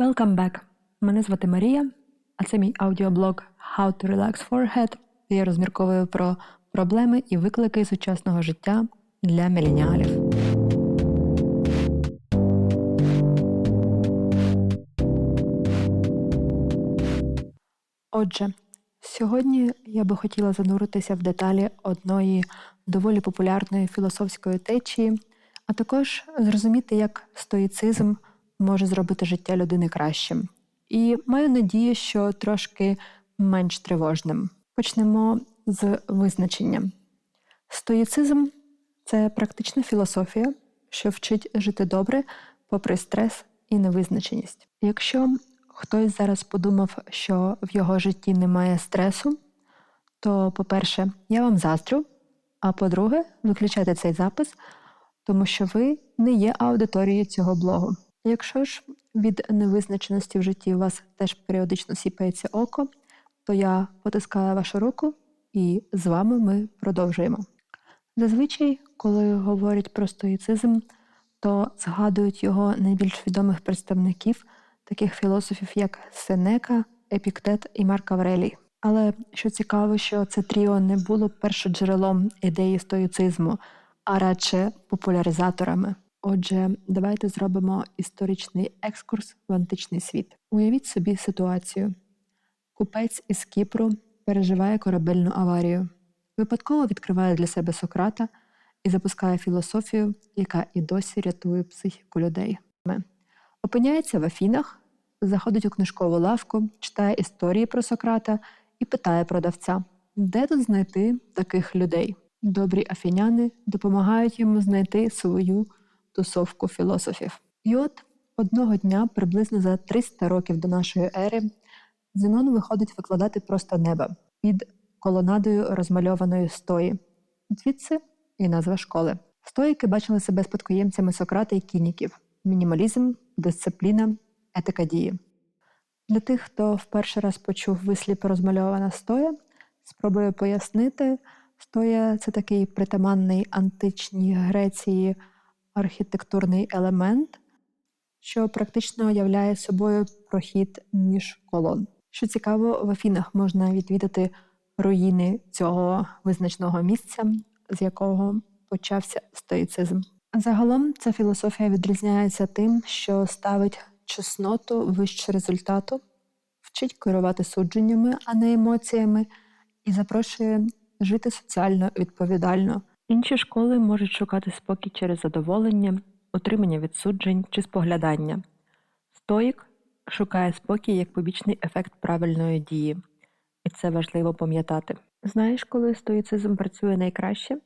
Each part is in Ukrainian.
Welcome back! Мене звати Марія, а це мій аудіоблог How to Relax Forehead, де я розмірковую про проблеми і виклики сучасного життя для міленіалів. Отже, сьогодні я би хотіла зануритися в деталі одної доволі популярної філософської течії, а також зрозуміти, як стоїцизм може зробити життя людини кращим. І маю надію, що трошки менш тривожним. Почнемо з визначення. Стоїцизм це практична філософія, що вчить жити добре попри стрес і невизначеність. Якщо хтось зараз подумав, що в його житті немає стресу, то, по-перше, я вам заздрю, а по-друге, виключайте цей запис, тому що ви не є аудиторією цього блогу. Якщо ж від невизначеності в житті у вас теж періодично сіпається око, то я потискаю вашу руку і з вами ми продовжуємо. Зазвичай, коли говорять про стоїцизм, то згадують його найбільш відомих представників, таких філософів, як Сенека, Епіктет і Марк Аврелій. Але що цікаво, що це тріо не було першоджерелом ідеї стоїцизму, а радше популяризаторами. Отже, давайте зробимо історичний екскурс в античний світ. Уявіть собі ситуацію: купець із Кіпру переживає корабельну аварію, випадково відкриває для себе Сократа і запускає філософію, яка і досі рятує психіку людей. Опиняється в Афінах, заходить у книжкову лавку, читає історії про Сократа і питає продавця, де тут знайти таких людей. Добрі афіняни допомагають йому знайти свою тусовку філософів. І от одного дня, приблизно за 300 років до нашої ери, Зенон виходить викладати просто неба під колонадою розмальованої стої. Звідси і назва школи. Стоїки бачили себе спадкоємцями Сократа і кініків, мінімалізм, дисципліна, етика дії. Для тих, хто вперше раз почув вислів розмальована стоя, спробую пояснити, стоя це такий притаманний античній Греції архітектурний елемент, що практично являє собою прохід між колон. Що цікаво, в Афінах можна відвідати руїни цього визначного місця, з якого почався стоїцизм. Загалом ця філософія відрізняється тим, що ставить чесноту вище результату, вчить керувати судженнями, а не емоціями, і запрошує жити соціально відповідально. Інші школи можуть шукати спокій через задоволення, отримання відсуджень чи споглядання. Стоїк шукає спокій як побічний ефект правильної дії, і це важливо пам'ятати. Знаєш, коли стоїцизм працює найкраще?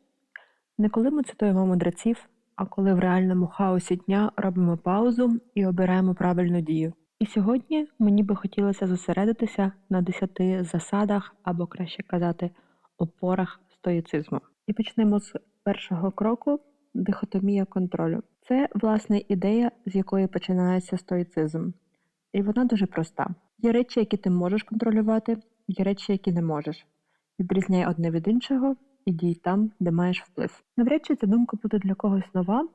Не коли ми цитуємо мудреців, а коли в реальному хаосі дня робимо паузу і обираємо правильну дію. І сьогодні мені би хотілося зосередитися на десяти засадах, або краще казати, опорах стоїцизму. І почнемо з першого кроку дихотомія контролю. Це власне ідея, з якої починається стоїцизм. І вона дуже проста. Є речі, які ти можеш контролювати, є речі, які не можеш. Відрізняй одне від іншого і дій там, де маєш вплив. Навряд чи ця думка буде для когось нова.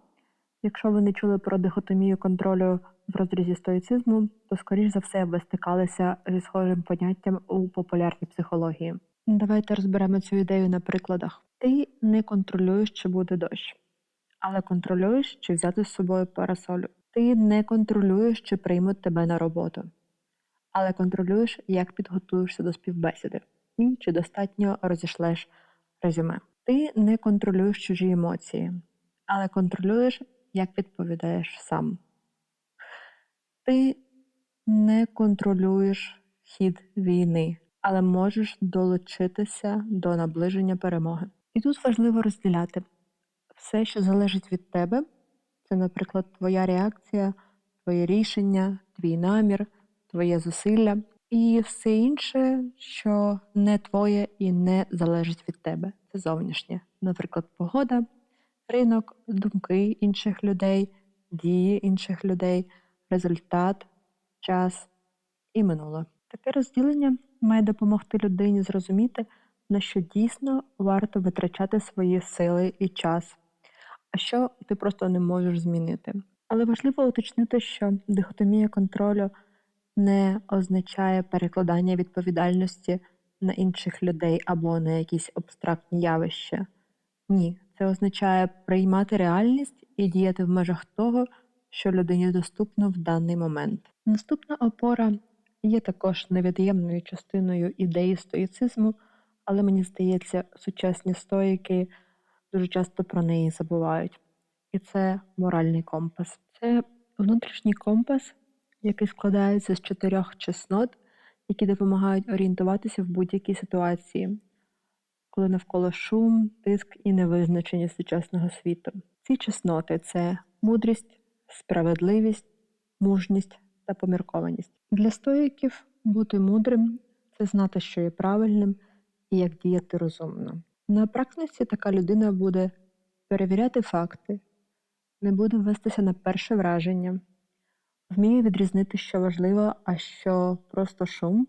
Якщо ви не чули про дихотомію контролю в розрізі стоїцизму, то, скоріш за все, ви стикалися зі схожим поняттям у популярній психології. Давайте розберемо цю ідею на прикладах. Ти не контролюєш, чи буде дощ, але контролюєш, чи взяти з собою парасолю. Ти не контролюєш, чи приймуть тебе на роботу, але контролюєш, як підготуєшся до співбесіди і чи достатньо розішлеш резюме. Ти не контролюєш чужі емоції, але контролюєш, як відповідаєш сам. Ти не контролюєш хід війни, але можеш долучитися до наближення перемоги. І тут важливо розділяти все, що залежить від тебе, це, наприклад, твоя реакція, твоє рішення, твій намір, твоє зусилля і все інше, що не твоє і не залежить від тебе. Це зовнішнє. Наприклад, погода, ринок, думки інших людей, дії інших людей, результат, час і минуле. Таке розділення має допомогти людині зрозуміти, на що дійсно варто витрачати свої сили і час, а що ти просто не можеш змінити. Але важливо уточнити, що дихотомія контролю не означає перекладання відповідальності на інших людей або на якісь абстрактні явища. Ні, це означає приймати реальність і діяти в межах того, що людині доступно в даний момент. Наступна опора є також невід'ємною частиною ідеї стоїцизму, але мені здається, сучасні стоїки дуже часто про неї забувають. І це моральний компас. Це внутрішній компас, який складається з чотирьох чеснот, які допомагають орієнтуватися в будь-якій ситуації, коли навколо шум, тиск і невизначеність сучасного світу. Ці чесноти це мудрість, справедливість, мужність та поміркованість. Для стоїків бути мудрим це знати, що є правильним і як діяти розумно. На практиці така людина буде перевіряти факти, не буде вестися на перше враження, вміє відрізнити, що важливо, а що просто шум,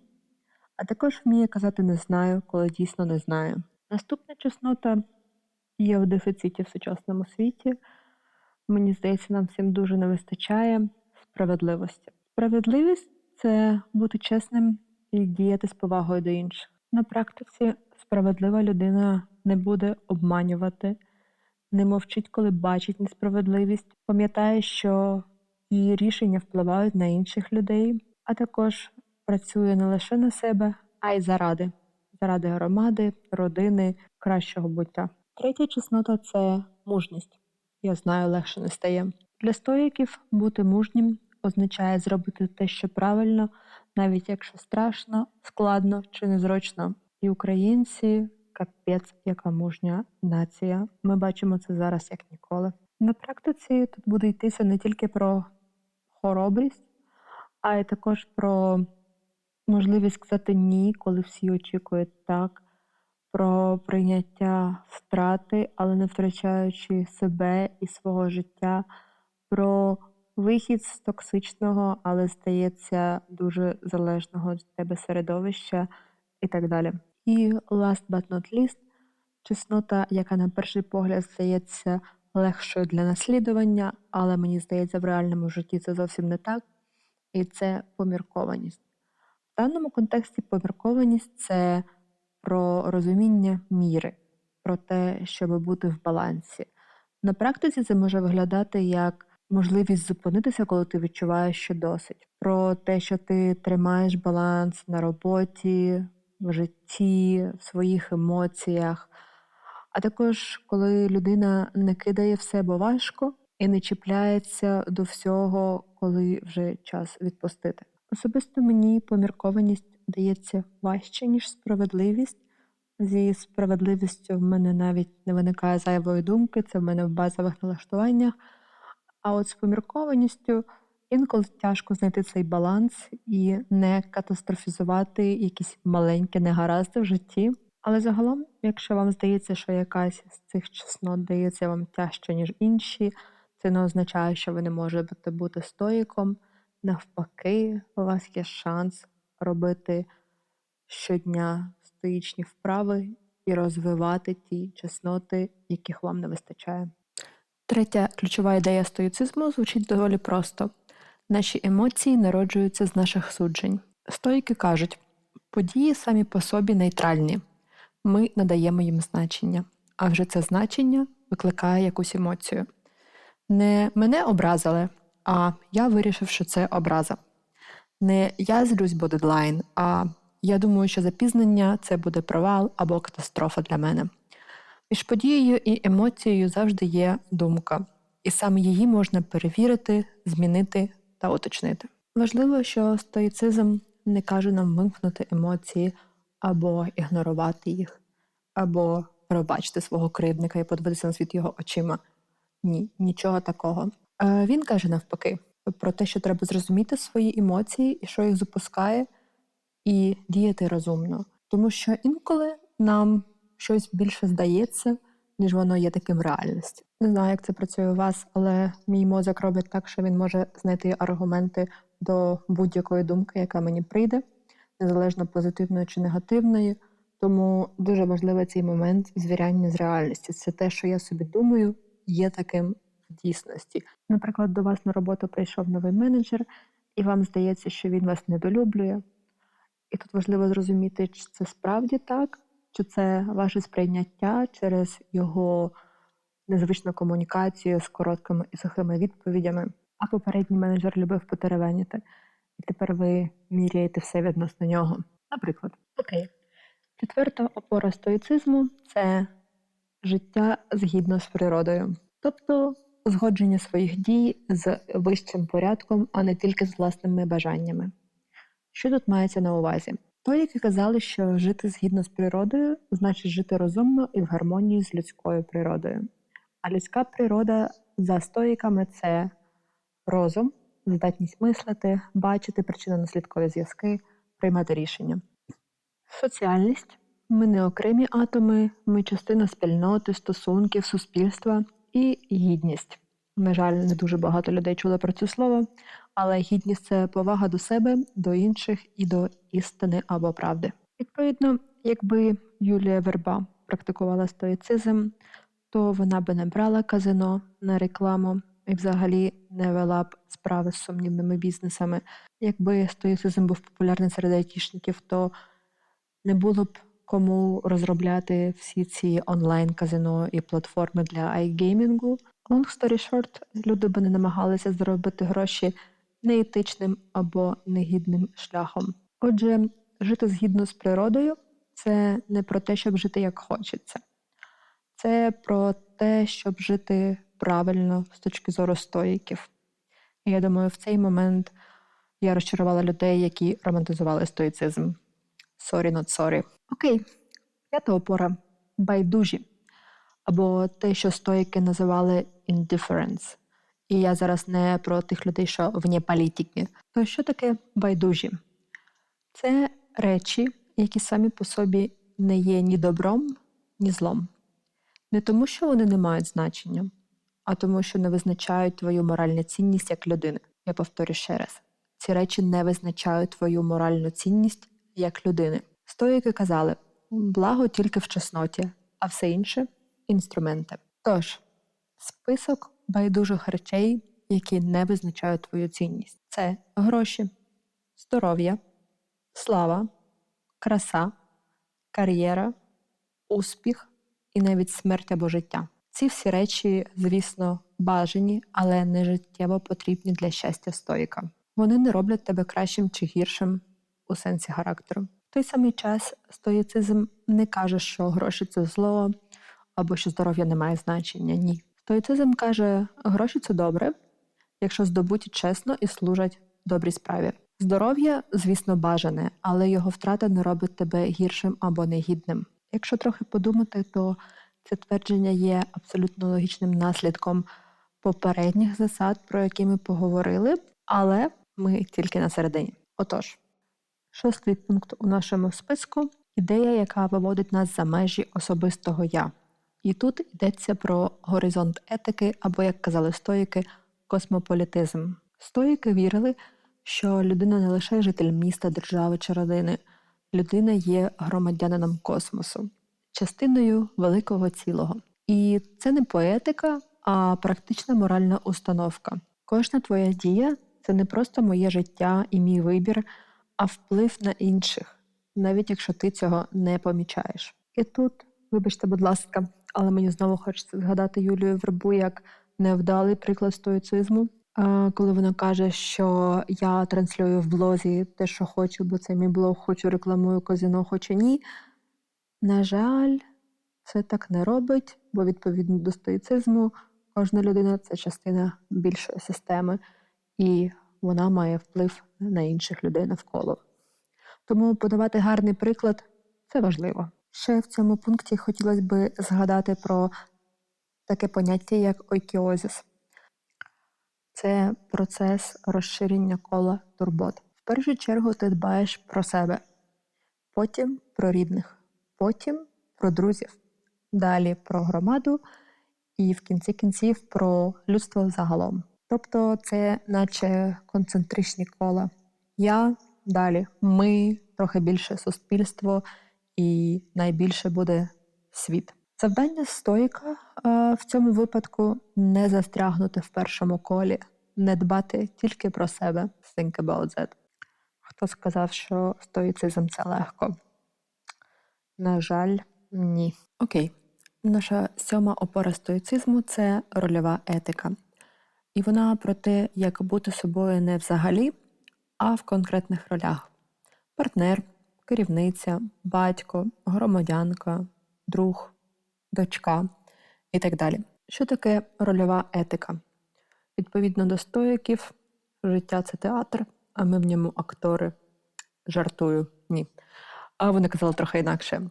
а також вміє казати не знаю, коли дійсно не знаю. Наступна чеснота є в дефіциті в сучасному світі. Мені здається, нам всім дуже не вистачає справедливості. Справедливість це бути чесним і діяти з повагою до інших. На практиці справедлива людина не буде обманювати, не мовчить, коли бачить несправедливість, пам'ятає, що її рішення впливають на інших людей, а також працює не лише на себе, а й заради, заради громади, родини, кращого буття. Третя чеснота це мужність. Я знаю, легше не стає. Для стоїків бути мужнім означає зробити те, що правильно, навіть якщо страшно, складно чи незручно. І українці капець, яка мужня нація. Ми бачимо це зараз як ніколи. На практиці тут буде йтися не тільки про хоробрість, а й також про можливість сказати ні, коли всі очікують так, про прийняття втрати, але не втрачаючи себе і свого життя, про вихід з токсичного, але здається, дуже залежного від тебе середовища і так далі. І last but not least, чеснота, яка на перший погляд здається легшою для наслідування, але мені здається, в реальному житті це зовсім не так. І це поміркованість. В даному контексті поміркованість це про розуміння міри, про те, щоб бути в балансі. На практиці це може виглядати як можливість зупинитися, коли ти відчуваєш, що досить, про те, що ти тримаєш баланс на роботі, в житті, в своїх емоціях. А також коли людина не кидає все, бо важко, і не чіпляється до всього, коли вже час відпустити. Особисто мені поміркованість дається важче, ніж справедливість. Зі справедливістю в мене навіть не виникає зайвої думки, це в мене в базових налаштуваннях. А от з поміркованістю інколи тяжко знайти цей баланс і не катастрофізувати якісь маленькі негаразди в житті. Але загалом, якщо вам здається, що якась з цих чеснот дається вам тяжче, ніж інші, це не означає, що ви не можете бути стоїком. Навпаки, у вас є шанс робити щодня стоїчні вправи і розвивати ті чесноти, яких вам не вистачає. Третя ключова ідея стоїцизму звучить доволі просто: наші емоції народжуються з наших суджень. Стоїки кажуть, події самі по собі нейтральні, ми надаємо їм значення, а вже це значення викликає якусь емоцію. Не мене образили, а я вирішив, що це образа. Не я злюсь, бо дедлайн, а я думаю, що запізнення це буде провал або катастрофа для мене. Між подією і емоцією завжди є думка, і саме її можна перевірити, змінити та уточнити. Важливо, що стоїцизм не каже нам вимкнути емоції або ігнорувати їх, або пробачити свого кривдника і подивитися на світ його очима. Ні, нічого такого. Е, Він каже навпаки про те, що треба зрозуміти свої емоції і що їх запускає, і діяти розумно. Тому що інколи нам щось більше здається, ніж воно є таким в реальності. Не знаю, як це працює у вас, але мій мозок робить так, що він може знайти аргументи до будь-якої думки, яка мені прийде, незалежно позитивної чи негативної. Тому дуже важливий цей момент звіряння з реальністю. Це те, що я собі думаю, є таким в дійсності. Наприклад, до вас на роботу прийшов новий менеджер, і вам здається, що він вас недолюблює. І тут важливо зрозуміти, чи це справді так, чи це ваше сприйняття через його незвичну комунікацію з короткими і сухими відповідями. А попередній менеджер любив потеревеніти, і тепер ви міряєте все відносно нього. Наприклад, окей, четверта опора стоїцизму це життя згідно з природою, тобто узгодження своїх дій з вищим порядком, а не тільки з власними бажаннями. Що тут мається на увазі? Стоїки казали, що жити згідно з природою значить жити розумно і в гармонії з людською природою. А людська природа за стоїками це розум, здатність мислити, бачити причинно-наслідкові зв'язки, приймати рішення. Соціальність ми не окремі атоми, ми частина спільноти, стосунків, суспільства і гідність. На жаль, не дуже багато людей чули про це слово, але гідність це повага до себе, до інших і до істини або правди. Відповідно, якби Юлія Верба практикувала стоїцизм, то вона би не брала казино на рекламу і взагалі не вела б справи з сумнівними бізнесами. Якби стоїцизм був популярний серед айтішників, то не було б кому розробляти всі ці онлайн-казино і платформи для айгеймінгу. Long story short, люди би не намагалися заробити гроші неетичним або негідним шляхом. Отже, жити згідно з природою це не про те, щоб жити як хочеться, це про те, щоб жити правильно з точки зору стоїків. І я думаю, в цей момент я розчарувала людей, які романтизували стоїцизм. Sorry, not sorry. Окей, п'ята опора байдужі, або те, що стоїки називали indifference. І я зараз не про тих людей, що вне політики. То що таке байдужі? Це речі, які самі по собі не є ні добром, ні злом. Не тому, що вони не мають значення, а тому, що не визначають твою моральну цінність як людини. Я повторю ще раз: ці речі не визначають твою моральну цінність як людини. Стоїки казали благо тільки в чесноті, а все інше інструменти. Тож, список байдужих речей, які не визначають твою цінність, це гроші, здоров'я, слава, краса, кар'єра, успіх і навіть смерть або життя. Ці всі речі, звісно, бажані, але не життєво потрібні для щастя стоїка. Вони не роблять тебе кращим чи гіршим у сенсі характеру. В той самий час стоїцизм не каже, що гроші це зло або що здоров'я не має значення. Ні. Стоїцизм каже, гроші це добре, якщо здобуті чесно і служать добрій справі. Здоров'я, звісно, бажане, але його втрата не робить тебе гіршим або негідним. Якщо трохи подумати, то це твердження є абсолютно логічним наслідком попередніх засад, про які ми поговорили, але ми тільки на середині. Отож, шостий пункт у нашому списку ідея, яка виводить нас за межі особистого я. І тут йдеться про горизонт етики, або, як казали стоїки, космополітизм. Стоїки вірили, що людина не лише житель міста, держави чи родини, людина є громадянином космосу, частиною великого цілого. І це не поетика, а практична моральна установка. Кожна твоя дія це не просто моє життя і мій вибір, а вплив на інших, навіть якщо ти цього не помічаєш. І тут, вибачте, будь ласка, але мені знову хочеться згадати Юлію Вербу як невдалий приклад стоїцизму, коли вона каже, що я транслюю в блозі те, що хочу, бо це мій блог, хочу рекламую казино, хочу ні. На жаль, це так не робить, бо відповідно до стоїцизму кожна людина це частина більшої системи, і вона має вплив на інших людей навколо. Тому подавати гарний приклад це важливо. Ще в цьому пункті хотілося б згадати про таке поняття, як ойкіозіс. Це процес розширення кола турбот. В першу чергу ти дбаєш про себе, потім про рідних, потім про друзів, далі про громаду і в кінці кінців про людство загалом. Тобто це наче концентричні кола. Я далі, ми, трохи більше суспільство і найбільше буде світ. Завдання стоїка в цьому випадку не застрягнути в першому колі, не дбати тільки про себе. Think about that. Хто сказав, що стоїцизм це легко? На жаль, ні. Окей. Наша сьома опора стоїцизму це рольова етика. І вона про те, як бути собою не взагалі, а в конкретних ролях: партнер, керівниця, батько, громадянка, друг, дочка і так далі. Що таке рольова етика? Відповідно до стоїків, життя це театр, а ми в ньому актори. Жартую, ні. А вони казали трохи інакше.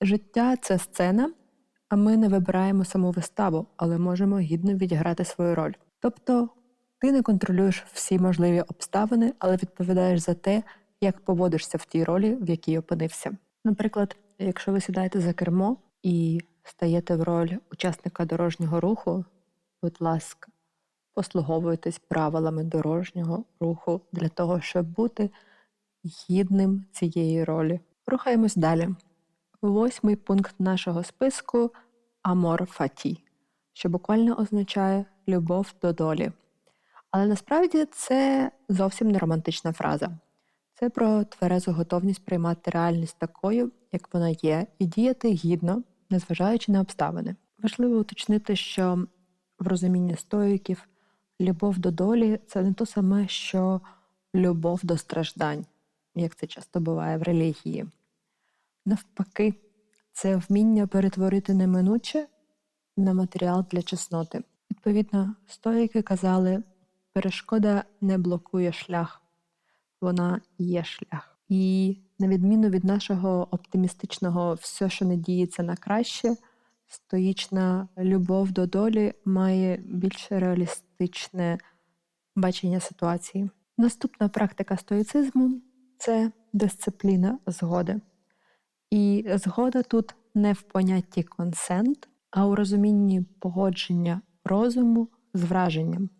Життя це сцена, а ми не вибираємо саму виставу, але можемо гідно відіграти свою роль. Тобто ти не контролюєш всі можливі обставини, але відповідаєш за те, як поводишся в тій ролі, в якій опинився. Наприклад, якщо ви сідаєте за кермо і стаєте в роль учасника дорожнього руху, будь ласка, послуговуйтесь правилами дорожнього руху для того, щоб бути гідним цієї ролі. Рухаємось далі. Восьмий пункт нашого списку Амор Фаті, що буквально означає любов до долі. Але насправді це зовсім не романтична фраза. Це про тверезу готовність приймати реальність такою, як вона є, і діяти гідно, незважаючи на обставини. Важливо уточнити, що в розумінні стоїків любов до долі це не то саме, що любов до страждань, як це часто буває в релігії. Навпаки, це вміння перетворити неминуче на матеріал для чесноти. Відповідно, стоїки казали, перешкода не блокує шлях, вона є шлях. І на відміну від нашого оптимістичного все, що не діється на краще, стоїчна любов до долі має більш реалістичне бачення ситуації. Наступна практика стоїцизму це дисципліна згоди. І згода тут не в понятті консент, а у розумінні погодження розуму з враженням.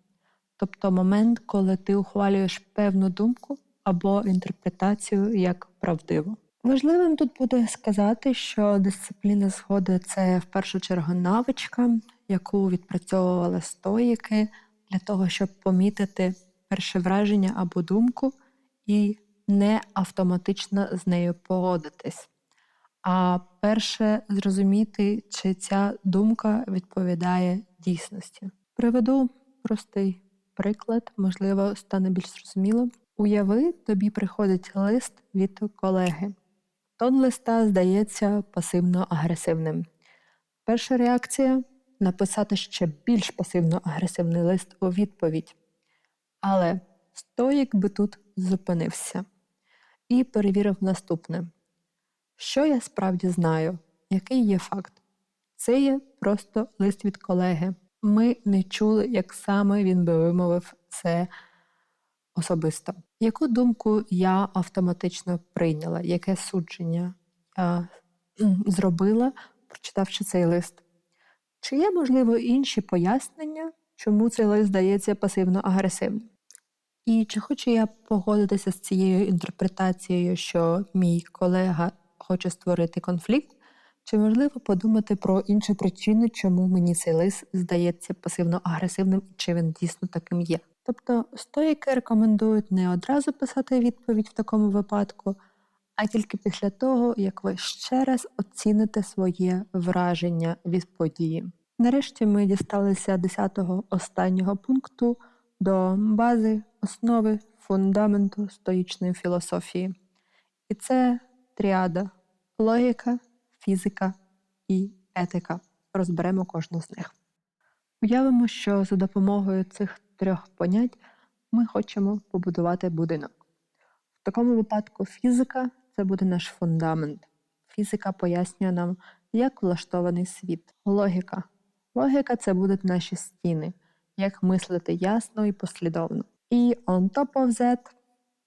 Тобто момент, коли ти ухвалюєш певну думку або інтерпретацію як правдиву. Важливим тут буде сказати, що дисципліна згоди це в першу чергу навичка, яку відпрацьовували стоїки для того, щоб помітити перше враження або думку і не автоматично з нею погодитись. А перше зрозуміти, чи ця думка відповідає дійсності. Приведу простий приклад, можливо, стане більш зрозуміло. Уяви, тобі приходить лист від колеги. Тон листа здається пасивно-агресивним. Перша реакція написати ще більш пасивно-агресивний лист у відповідь. Але стоїк би тут зупинився і перевірив наступне. Що я справді знаю? Який є факт? Це є просто лист від колеги. Ми не чули, як саме він би вимовив це особисто. Яку думку я автоматично прийняла, яке судження я зробила, прочитавши цей лист? Чи є, можливо, інші пояснення, чому цей лист здається пасивно-агресивним? І чи хочу я погодитися з цією інтерпретацією, що мій колега хоче створити конфлікт, чи можливо подумати про інші причини, чому мені цей лист здається пасивно-агресивним і чи він дійсно таким є? Тобто стоїки рекомендують не одразу писати відповідь в такому випадку, а тільки після того, як ви ще раз оціните своє враження від події. Нарешті ми дісталися 10-го останнього пункту до бази, основи, фундаменту стоїчної філософії. І це тріада логіка, фізика і етика. Розберемо кожну з них. Уявимо, що за допомогою цих трьох понять ми хочемо побудувати будинок. В такому випадку фізика це буде наш фундамент. Фізика пояснює нам, як влаштований світ. Логіка. Логіка це будуть наші стіни, як мислити ясно і послідовно. І on top of that,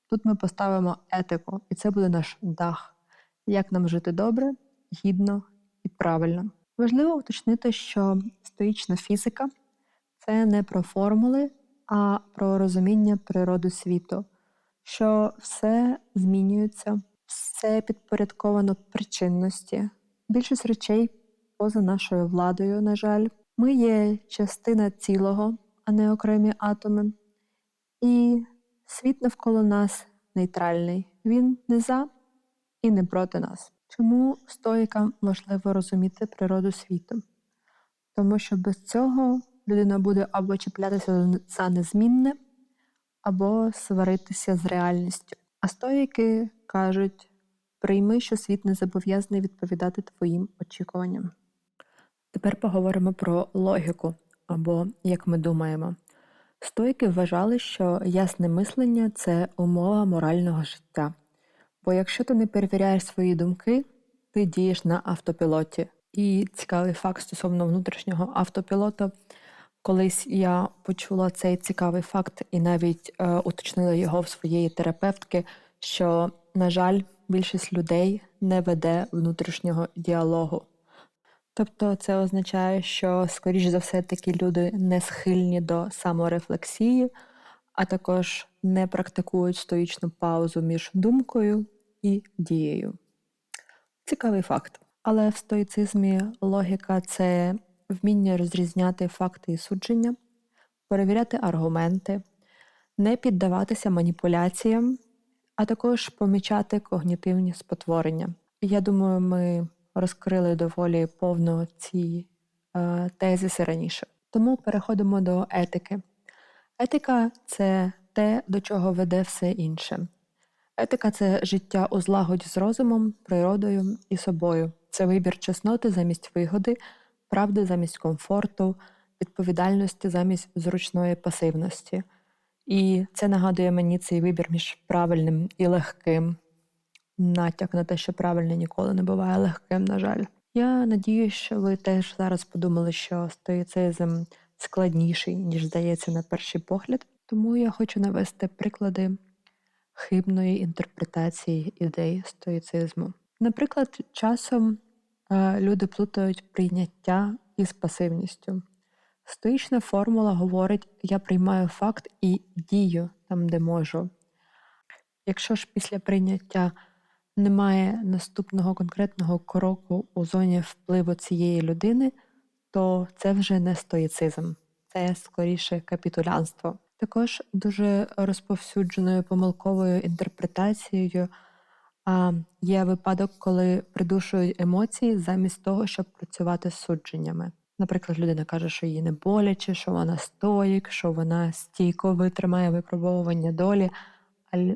тут ми поставимо етику, і це буде наш дах, як нам жити добре, гідно і правильно. Важливо уточнити, що стоїчна фізика це не про формули, а про розуміння природи світу, що все змінюється, все підпорядковано причинності. Більшість речей поза нашою владою, на жаль, ми є частина цілого, а не окремі атоми. І світ навколо нас нейтральний. Він не за і не проти нас. Чому стоїкам важливо розуміти природу світу? Тому що без цього людина буде або чіплятися за незмінне, або сваритися з реальністю. А стоїки кажуть: прийми, що світ не зобов'язаний відповідати твоїм очікуванням. Тепер поговоримо про логіку, або як ми думаємо. Стоїки вважали, що ясне мислення це умова морального життя. Бо якщо ти не перевіряєш свої думки, ти дієш на автопілоті. І цікавий факт стосовно внутрішнього автопілота. Колись я почула цей цікавий факт і навіть е, уточнила його в своєї терапевтки, що, на жаль, більшість людей не веде внутрішнього діалогу. Тобто це означає, що, скоріш за все, такі люди не схильні до саморефлексії, а також не практикують стоїчну паузу між думкою і дією. Цікавий факт. Але в стоїцизмі логіка це вміння розрізняти факти і судження, перевіряти аргументи, не піддаватися маніпуляціям, а також помічати когнітивні спотворення. Я думаю, ми розкрили доволі повно ці е, тезиси раніше. Тому переходимо до етики. Етика це те, до чого веде все інше. Етика це життя у злагоді з розумом, природою і собою. Це вибір чесноти замість вигоди, правди замість комфорту, відповідальності замість зручної пасивності. І це нагадує мені цей вибір між правильним і легким. Натяк на те, що правильне ніколи не буває легким, на жаль. Я надіюсь, що ви теж зараз подумали, що стоїцизм складніший, ніж здається на перший погляд. Тому я хочу навести приклади хибної інтерпретації ідей стоїцизму. Наприклад, часом е, люди плутають прийняття із пасивністю. Стоїчна формула говорить: я приймаю факт і дію там, де можу. Якщо ж після прийняття немає наступного конкретного кроку у зоні впливу цієї людини, то це вже не стоїцизм, це скоріше капітулянство. Також дуже розповсюдженою помилковою інтерпретацією а, є випадок, коли придушують емоції замість того, щоб працювати з судженнями. Наприклад, людина каже, що їй не боляче, що вона стоїк, що вона стійко витримає випробовування долі,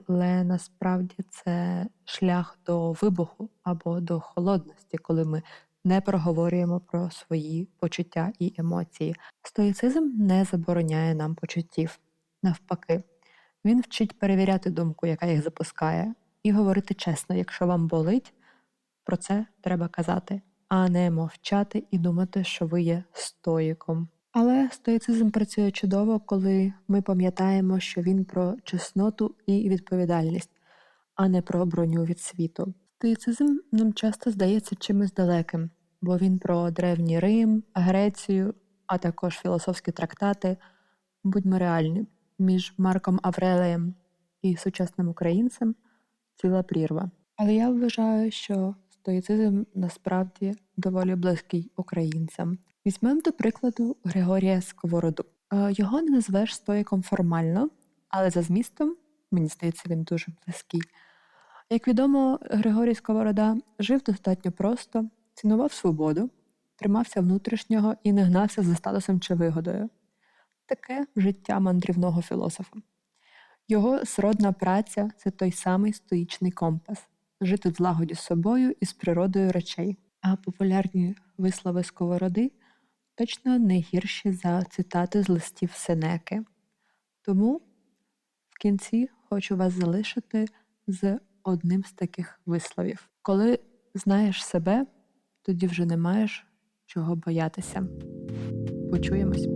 але насправді це шлях до вибуху або до холодності, коли ми не проговорюємо про свої почуття і емоції. Стоїцизм не забороняє нам почуттів. Навпаки, він вчить перевіряти думку, яка їх запускає, і говорити чесно, якщо вам болить, про це треба казати, а не мовчати і думати, що ви є стоїком. Але стоїцизм працює чудово, коли ми пам'ятаємо, що він про чесноту і відповідальність, а не про броню від світу. Стоїцизм нам часто здається чимось далеким, бо він про древній Рим, Грецію, а також філософські трактати. Будьмо реальні, між Марком Аврелеєм і сучасним українцем ціла прірва. Але я вважаю, що стоїцизм насправді доволі близький українцям. Візьмемо до прикладу Григорія Сковороду. Е, його не назвеш стоїком формально, але за змістом, мені здається, він дуже близький. Як відомо, Григорій Сковорода жив достатньо просто, цінував свободу, тримався внутрішнього і не гнався за статусом чи вигодою. Таке життя мандрівного філософа. Його сродна праця це той самий стоїчний компас жити в злагоді з собою і з природою речей. А популярні вислови сковороди точно не гірші за цитати з листів Сенеки. Тому в кінці хочу вас залишити з одним з таких висловів. Коли знаєш себе, тоді вже не маєш чого боятися. Почуємось.